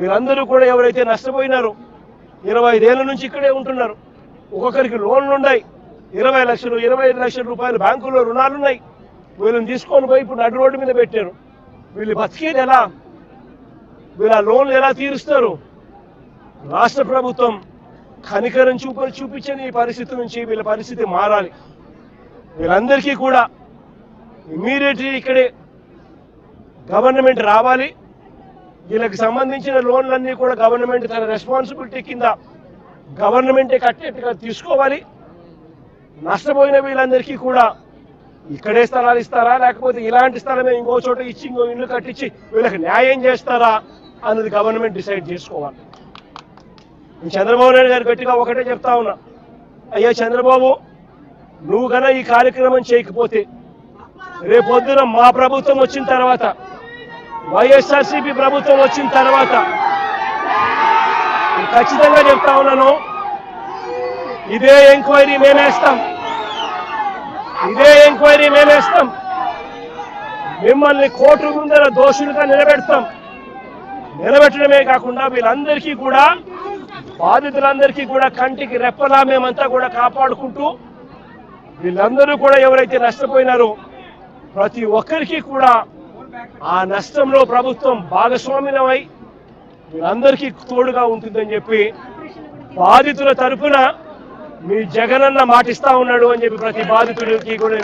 వీరందరూ కూడా ఎవరైతే నష్టపోయినారో ఇరవై ఐదేళ్ళ నుంచి ఇక్కడే ఉంటున్నారు. ఒక్కొక్కరికి లోన్లు ఉన్నాయి. ఇరవై లక్షలు ఇరవై ఐదు లక్షల రూపాయలు బ్యాంకుల్లో రుణాలు ఉన్నాయి వీళ్ళని తీసుకొని పోయి ఇప్పుడు నడు రోడ్డు మీద పెట్టారు. వీళ్ళు బతికేది ఎలా? వీళ్ళ లోన్లు ఎలా తీరుస్తారు? రాష్ట్ర ప్రభుత్వం కనికరం చూప చూపించని ఈ పరిస్థితి నుంచి వీళ్ళ పరిస్థితి మారాలి. వీళ్ళందరికీ కూడా ఇమ్మీడియట్లీ ఇక్కడే గవర్నమెంట్ రావాలి. వీళ్ళకి సంబంధించిన లోన్లన్నీ కూడా గవర్నమెంట్ తన రెస్పాన్సిబిలిటీ కింద గవర్నమెంటే కట్టేట్టుగా తీసుకోవాలి. నష్టపోయిన వీళ్ళందరికీ కూడా ఇక్కడే స్థలాలు ఇస్తారా? లేకపోతే ఇలాంటి స్థలమే ఇంకో చోట ఇచ్చి ఇంకో ఇల్లు కట్టించి వీళ్ళకి న్యాయం చేస్తారా అన్నది గవర్నమెంట్ డిసైడ్ చేసుకోవాలి. నేను చంద్రబాబు నాయుడు గారు గట్టిగా ఒకటే చెప్తా ఉన్నా. అయ్యా చంద్రబాబు నువ్వు కన్నా ఈ కార్యక్రమం చేయకపోతే రేపొద్దున మా ప్రభుత్వం వచ్చిన తర్వాత వైఎస్ఆర్సీపీ ప్రభుత్వం వచ్చిన తర్వాత నేను ఖచ్చితంగా చెప్తా ఉన్నాను ఇదే ఎంక్వైరీ మేమేస్తాం ఇదే ఎంక్వైరీ మేమేస్తాం మిమ్మల్ని కోర్టు ముందర దోషులుగా నిలబెడతాం. నిలబెట్టడమే కాకుండా వీళ్ళందరికీ కూడా బాధితులందరికీ కూడా కంటికి రెప్పలా మేమంతా కూడా కాపాడుకుంటూ వీళ్ళందరూ కూడా ఎవరైతే నష్టపోయినారో ప్రతి ఒక్కరికి కూడా ఆ నష్టంలో ప్రభుత్వం భాగస్వామ్యమై మీరందరికీ తోడుగా ఉంటుందని చెప్పి బాధితుల తరపున మీ జగనన్న మాటిస్తా ఉన్నాడు అని చెప్పి ప్రతి బాధితుడికి కూడా